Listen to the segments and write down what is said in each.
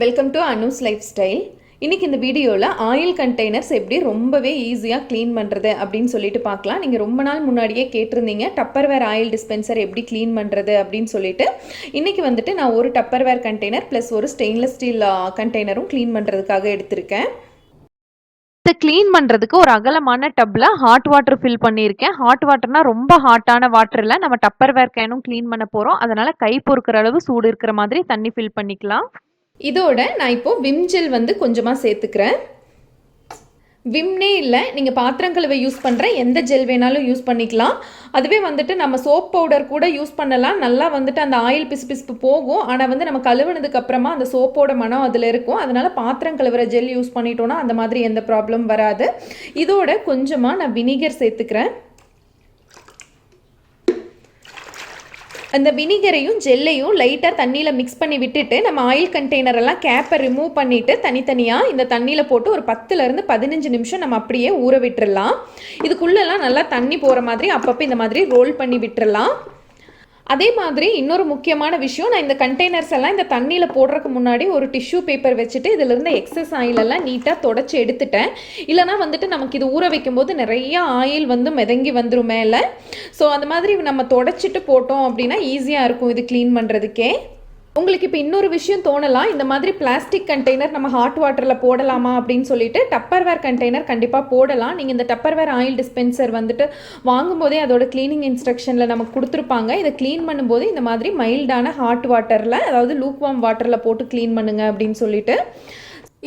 Welcome to Anu's lifestyle இன்றைக்கி இந்த வீடியோவில் ஆயில் கண்டெய்னர்ஸ் எப்படி ரொம்பவே ஈஸியாக க்ளீன் பண்ணுறது அப்படின்னு சொல்லிட்டு பார்க்கலாம். நீங்கள் ரொம்ப நாள் முன்னாடியே கேட்டிருந்தீங்க டப்பர்வேர் ஆயில் டிஸ்பென்சர் எப்படி க்ளீன் பண்ணுறது அப்படின்னு சொல்லிட்டு. இன்றைக்கி வந்துட்டு நான் ஒரு டப்பர்வேர் கண்டெய்னர் ப்ளஸ் ஒரு ஸ்டெயின்லெஸ் ஸ்டீல் கண்டெய்னரும் க்ளீன் பண்ணுறதுக்காக எடுத்திருக்கேன். இதை க்ளீன் பண்ணுறதுக்கு ஒரு அகலமான டப்பில் ஹாட் வாட்டர் ஃபில் பண்ணியிருக்கேன். ஹாட் வாட்டர்னா ரொம்ப ஹாட்டான வாட்டரில் நம்ம டப்பர் வேர் கேனும் க்ளீன் பண்ண போகிறோம் அதனால் கை பொறுக்கிற அளவு சூடு இருக்கிற மாதிரி தண்ணி ஃபில் பண்ணிக்கலாம். இதோட நான் இப்போது விம் ஜெல் வந்து கொஞ்சமாக சேர்த்துக்கிறேன். விம்னே இல்லை நீங்கள் பாத்திரம் கழுவ யூஸ் பண்ணுற எந்த ஜெல் வேணாலும் யூஸ் பண்ணிக்கலாம். அதுவே வந்துட்டு நம்ம சோப் பவுடர் கூட யூஸ் பண்ணலாம். நல்லா வந்துட்டு அந்த ஆயில் பிசு பிசுப்பு போகும். ஆனால் வந்து நம்ம கழுவுனதுக்கப்புறமா அந்த சோப்போட மனம் அதில் இருக்கும். அதனால் பாத்திரம் கழுவுற ஜெல் யூஸ் பண்ணிட்டோன்னா அந்த மாதிரி எந்த ப்ராப்ளம் வராது. இதோட கொஞ்சமாக நான் வினிகர் சேர்த்துக்கிறேன். அந்த வினிகரையும் ஜெல்லையும் லைட்டாக தண்ணியில் மிக்ஸ் பண்ணி விட்டுட்டு நம்ம ஆயில் கண்டெய்னரெல்லாம் கேப்பை ரிமூவ் பண்ணிவிட்டு தனித்தனியாக இந்த தண்ணியில் போட்டு ஒரு பத்துலேருந்து பதினஞ்சு நிமிஷம் நம்ம அப்படியே ஊற விட்டுடலாம் இதுக்குள்ளெல்லாம் நல்லா தண்ணி போகிற மாதிரி அப்பப்போ இந்த மாதிரி ரோல் பண்ணி விட்டுடலாம் அதே மாதிரி இன்னொரு முக்கியமான விஷயம் நான் இந்த கண்டெய்னர்ஸ் எல்லாம் இந்த தண்ணியில் போடுறதுக்கு முன்னாடி ஒரு டிஷ்யூ பேப்பர் வச்சுட்டு இதில் இருந்த எக்ஸஸ் ஆயிலெல்லாம் நீட்டாக தொடச்சி எடுத்துட்டேன். இல்லைனா வந்துட்டு நமக்கு இது ஊற வைக்கும்போது நிறைய ஆயில் வந்து மிதங்கி வந்துடும் மேலே. ஸோ அந்த மாதிரி நம்ம தொடச்சிட்டு போட்டோம் அப்படின்னா ஈஸியாக இருக்கும் இது க்ளீன் பண்ணுறதுக்கே உங்களுக்கு இப்போ இன்னொரு விஷயம் தோணலாம். இந்த மாதிரி பிளாஸ்டிக் கண்டெய்னர் நம்ம ஹாட் வாட்டரில் போடலாமா அப்படின்னு சொல்லிட்டு டப்பர்வேர் கண்டெய்னர் கண்டிப்பாக போடலாம். நீங்கள் இந்த டப்பர்வேர் ஆயில் டிஸ்பென்சர் வந்துட்டு வாங்கும்போதே அதோட க்ளீனிங் இன்ஸ்ட்ரக்ஷனில் நமக்கு கொடுத்துருப்பாங்க. இதை க்ளீன் பண்ணும்போது இந்த மாதிரி மைல்டான ஹாட் வாட்டரில் அதாவது லூக்வாம் வாட்டரில் போட்டு க்ளீன் பண்ணுங்க அப்படின்னு சொல்லிட்டு.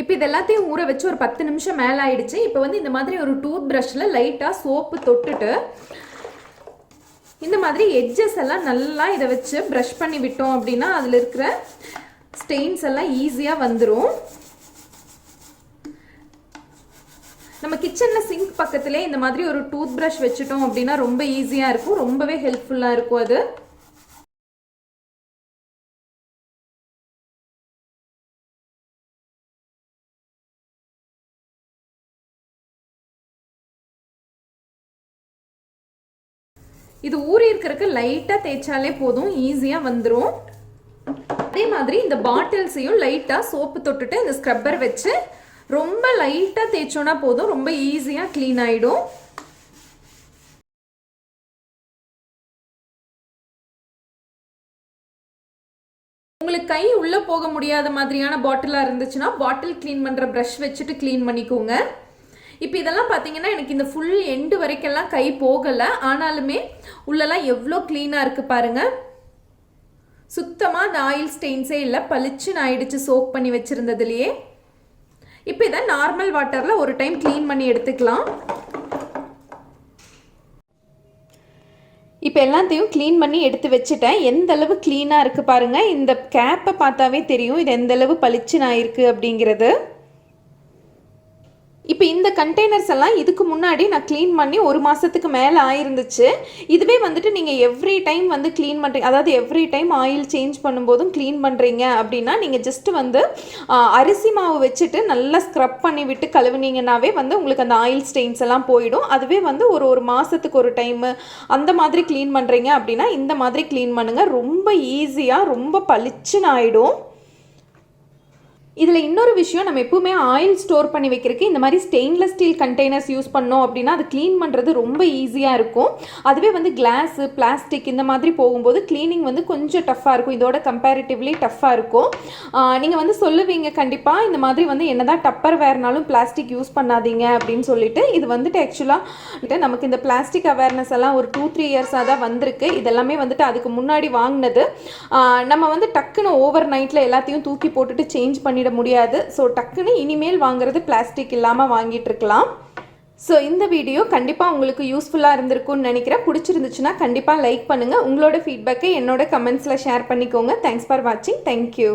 இப்போ இது எல்லாத்தையும் ஊற வச்சு ஒரு பத்து நிமிஷம் மேலே ஆயிடுச்சு இப்போ வந்து இந்த மாதிரி ஒரு டூத் ப்ரஷில் லைட்டாக சோப்பு தொட்டுட்டு இந்த மாதிரி எட்ஜஸ் எல்லாம் நல்லா இதை வச்சு ப்ரஷ் பண்ணி விட்டோம் அப்படின்னா அதில் இருக்கிற ஸ்டெயின்ஸ் எல்லாம் ஈஸியாக வந்துடும் நம்ம கிச்சனில் சிங்க் பக்கத்துலேயே இந்த மாதிரி ஒரு டூத் ப்ரஷ் வச்சுட்டோம் அப்படின்னா ரொம்ப ஈஸியாக இருக்கும். ரொம்பவே ஹெல்ப்ஃபுல்லாக இருக்கும் அது. இது ஊறி இருக்கிறதுக்கு லைட்டாக தேய்ச்சாலே போதும் ஈஸியாக வந்துடும் அதே மாதிரி இந்த பாட்டில்ஸையும் லைட்டாக சோப்பு தொட்டுட்டு இந்த ஸ்க்ரப்பர் வச்சு ரொம்ப லைட்டாக தேய்ச்சோன்னா போதும் ரொம்ப ஈஸியாக க்ளீன் ஆகிடும் உங்களுக்கு கை உள்ளே போக முடியாத மாதிரியான பாட்டிலாக இருந்துச்சுன்னா பாட்டில் க்ளீன் பண்ணுற ப்ரஷ் வச்சுட்டு க்ளீன் பண்ணிக்கோங்க. இப்போ இதெல்லாம் பார்த்தீங்கன்னா எனக்கு இந்த ஃபுல் எண்டு வரைக்கெல்லாம் கை போகலை. ஆனாலுமே உள்ளெல்லாம் எவ்வளோ க்ளீனாக இருக்குது பாருங்கள் சுத்தமாக அந்த ஆயில் ஸ்டெயின்ஸே இல்லை பளிச்சுன்னு ஆயிடுச்சு சோக் பண்ணி வச்சுருந்ததுலையே. இப்போ இதை நார்மல் வாட்டரில் ஒரு டைம் க்ளீன் பண்ணி எடுத்துக்கலாம். இப்போ எல்லாத்தையும் க்ளீன் பண்ணி எடுத்து வச்சுட்டேன். எந்த அளவு க்ளீனாக இருக்குது பாருங்கள் இந்த கேப்பை பார்த்தாவே தெரியும். இது எந்த அளவு பளிச்சுன்னு ஆயிருக்கு அப்படிங்கிறது. இப்போ இந்த கண்டெய்னர்ஸ் எல்லாம் இதுக்கு முன்னாடி நான் க்ளீன் பண்ணி ஒரு மாதத்துக்கு மேலே ஆயிருந்துச்சு. இதுவே வந்துட்டு நீங்கள் எவ்ரி டைம் வந்து க்ளீன் பண்ணுறீங்க அதாவது எவ்ரி டைம் ஆயில் சேஞ்ச் பண்ணும்போதும் க்ளீன் பண்ணுறீங்க அப்படின்னா நீங்கள் ஜஸ்ட்டு வந்து அரிசி மாவு வச்சுட்டு நல்லா ஸ்க்ரப் பண்ணி விட்டு கழுவுனீங்கன்னாவே வந்து உங்களுக்கு அந்த ஆயில் ஸ்டெயின்ஸ் எல்லாம் போயிடும். அதுவே வந்து ஒரு ஒரு மாதத்துக்கு ஒரு டைமு அந்த மாதிரி க்ளீன் பண்ணுறீங்க அப்படின்னா இந்த மாதிரி க்ளீன் பண்ணுங்கள் ரொம்ப ஈஸியாக ரொம்ப பளிச்சுன்னு ஆகிடும் இதில் இன்னொரு விஷயம் நம்ம எப்பவுமே ஆயில் ஸ்டோர் பண்ணி வைக்கிறதுக்கு இந்த மாதிரி ஸ்டெயின்லெஸ் ஸ்டீல் கண்டெய்னர்ஸ் யூஸ் பண்ணோம் அப்படின்னா அது க்ளீன் பண்ணுறது ரொம்ப ஈஸியாக இருக்கும். அதுவே வந்து கிளாஸு பிளாஸ்டிக் இந்த மாதிரி போகும்போது க்ளீனிங் வந்து கொஞ்சம் டஃப்பாக இருக்கும். இதோட கம்பேரிட்டிவ்லி டஃப்பாக இருக்கும். நீங்கள் வந்து சொல்லுவீங்க கண்டிப்பாக இந்த மாதிரி வந்து என்னதான் டப்பர் வேறுனாலும் பிளாஸ்டிக் யூஸ் பண்ணாதீங்க அப்படின்னு சொல்லிட்டு இது வந்துட்டு ஆக்சுவலாக நமக்கு இந்த பிளாஸ்டிக் அவேர்னஸ் எல்லாம் ஒரு டூ த்ரீ இயர்ஸாக தான் வந்திருக்கு. இதெல்லாமே வந்துட்டு அதுக்கு முன்னாடி வாங்கினது. நம்ம வந்து டக்குன்னு ஓவர் நைட்டில் எல்லாத்தையும் தூக்கி போட்டுட்டு சேஞ்ச் பண்ணி பண்ணிட முடியாது. ஸோ டக்குன்னு இனிமேல் வாங்குறது பிளாஸ்டிக் இல்லாமல் வாங்கிட்டு இருக்கலாம் ஸோ இந்த வீடியோ கண்டிப்பாக உங்களுக்கு யூஸ்ஃபுல்லாக இருந்திருக்கும்னு நினைக்கிறேன். பிடிச்சிருந்துச்சுன்னா கண்டிப்பாக லைக் பண்ணுங்கள் உங்களோட ஃபீட்பேக்கை என்னோட கமெண்ட்ஸில் ஷேர் பண்ணிக்கோங்க. தேங்க்ஸ் ஃபார் வாட்சிங் தேங்க்யூ